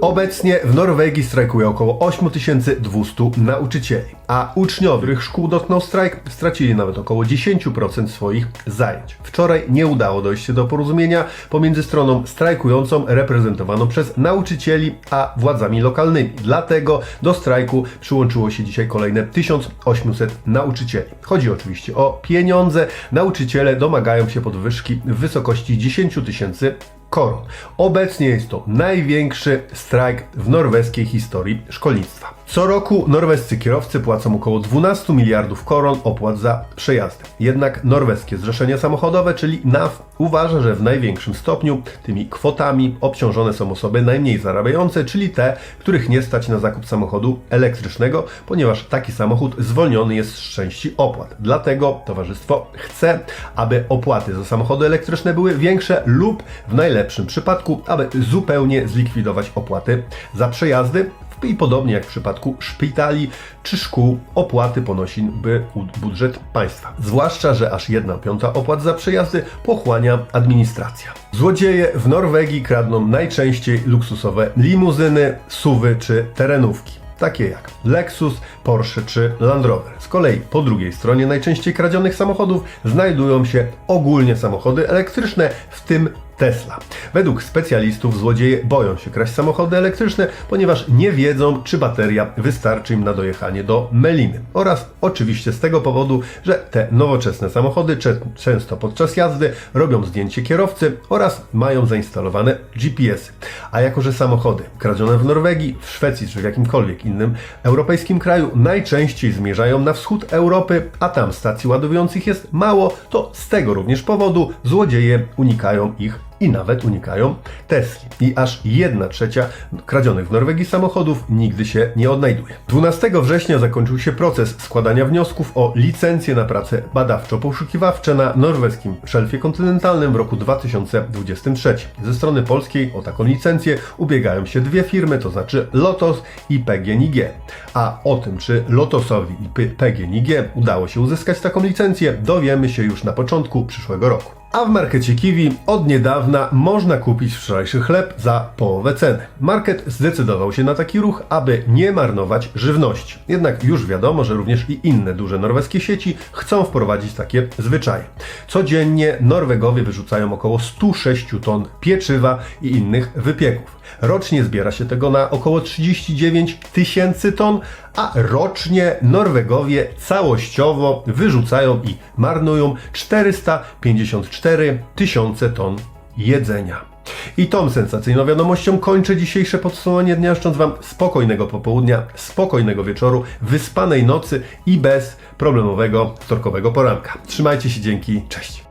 Obecnie w Norwegii strajkuje około 8200 nauczycieli, a uczniowie, szkół dotknął strajk, stracili nawet około 10% swoich zajęć. Wczoraj nie udało dojść się do porozumienia pomiędzy stroną strajkującą, reprezentowaną przez nauczycieli, a władzami lokalnymi. Dlatego do strajku przyłączyło się dzisiaj kolejne 1800 nauczycieli. Chodzi oczywiście o pieniądze. Nauczyciele domagają się podwyżki w wysokości 10 tysięcy koron. Obecnie jest to największy strajk w norweskiej historii szkolnictwa. Co roku norwescy kierowcy płacą około 12 miliardów koron opłat za przejazdy. Jednak norweskie Zrzeszenie Samochodowe, czyli NAF, uważa, że w największym stopniu tymi kwotami obciążone są osoby najmniej zarabiające, czyli te, których nie stać na zakup samochodu elektrycznego, ponieważ taki samochód zwolniony jest z części opłat. Dlatego towarzystwo chce, aby opłaty za samochody elektryczne były większe lub w najlepszym przypadku, aby zupełnie zlikwidować opłaty za przejazdy, i podobnie jak w przypadku szpitali czy szkół, opłaty ponosi by budżet państwa. Zwłaszcza, że aż 1 piąta opłat za przejazdy pochłania administracja. Złodzieje w Norwegii kradną najczęściej luksusowe limuzyny, suwy czy terenówki takie jak Lexus, Porsche czy Land Rover. Z kolei po drugiej stronie najczęściej kradzionych samochodów znajdują się ogólnie samochody elektryczne, w tym Tesla. Według specjalistów złodzieje boją się kraść samochody elektryczne, ponieważ nie wiedzą, czy bateria wystarczy im na dojechanie do Meliny. Oraz oczywiście z tego powodu, że te nowoczesne samochody często podczas jazdy robią zdjęcie kierowcy oraz mają zainstalowane GPS. A jako, że samochody kradzione w Norwegii, w Szwecji czy w jakimkolwiek innym europejskim kraju najczęściej zmierzają na wschód Europy, a tam stacji ładowujących jest mało, to z tego również powodu złodzieje unikają ich i nawet unikają Tesli. I aż 1 trzecia kradzionych w Norwegii samochodów nigdy się nie odnajduje. 12 września zakończył się proces składania wniosków o licencję na prace badawczo-poszukiwawcze na norweskim szelfie kontynentalnym w roku 2023. Ze strony polskiej o taką licencję ubiegają się dwie firmy, to znaczy Lotos i PGNiG. A o tym, czy Lotosowi i PGNiG udało się uzyskać taką licencję, dowiemy się już na początku przyszłego roku. A w markecie Kiwi od niedawna można kupić wczorajszy chleb za połowę ceny. Market zdecydował się na taki ruch, aby nie marnować żywności. Jednak już wiadomo, że również i inne duże norweskie sieci chcą wprowadzić takie zwyczaje. Codziennie Norwegowie wyrzucają około 106 ton pieczywa i innych wypieków. Rocznie zbiera się tego na około 39 tysięcy ton, a rocznie Norwegowie całościowo wyrzucają i marnują 454 tysiące ton jedzenia. I tą sensacyjną wiadomością kończę dzisiejsze podsumowanie dnia, życząc Wam spokojnego popołudnia, spokojnego wieczoru, wyspanej nocy i bez problemowego wtorkowego poranka. Trzymajcie się, dzięki, cześć!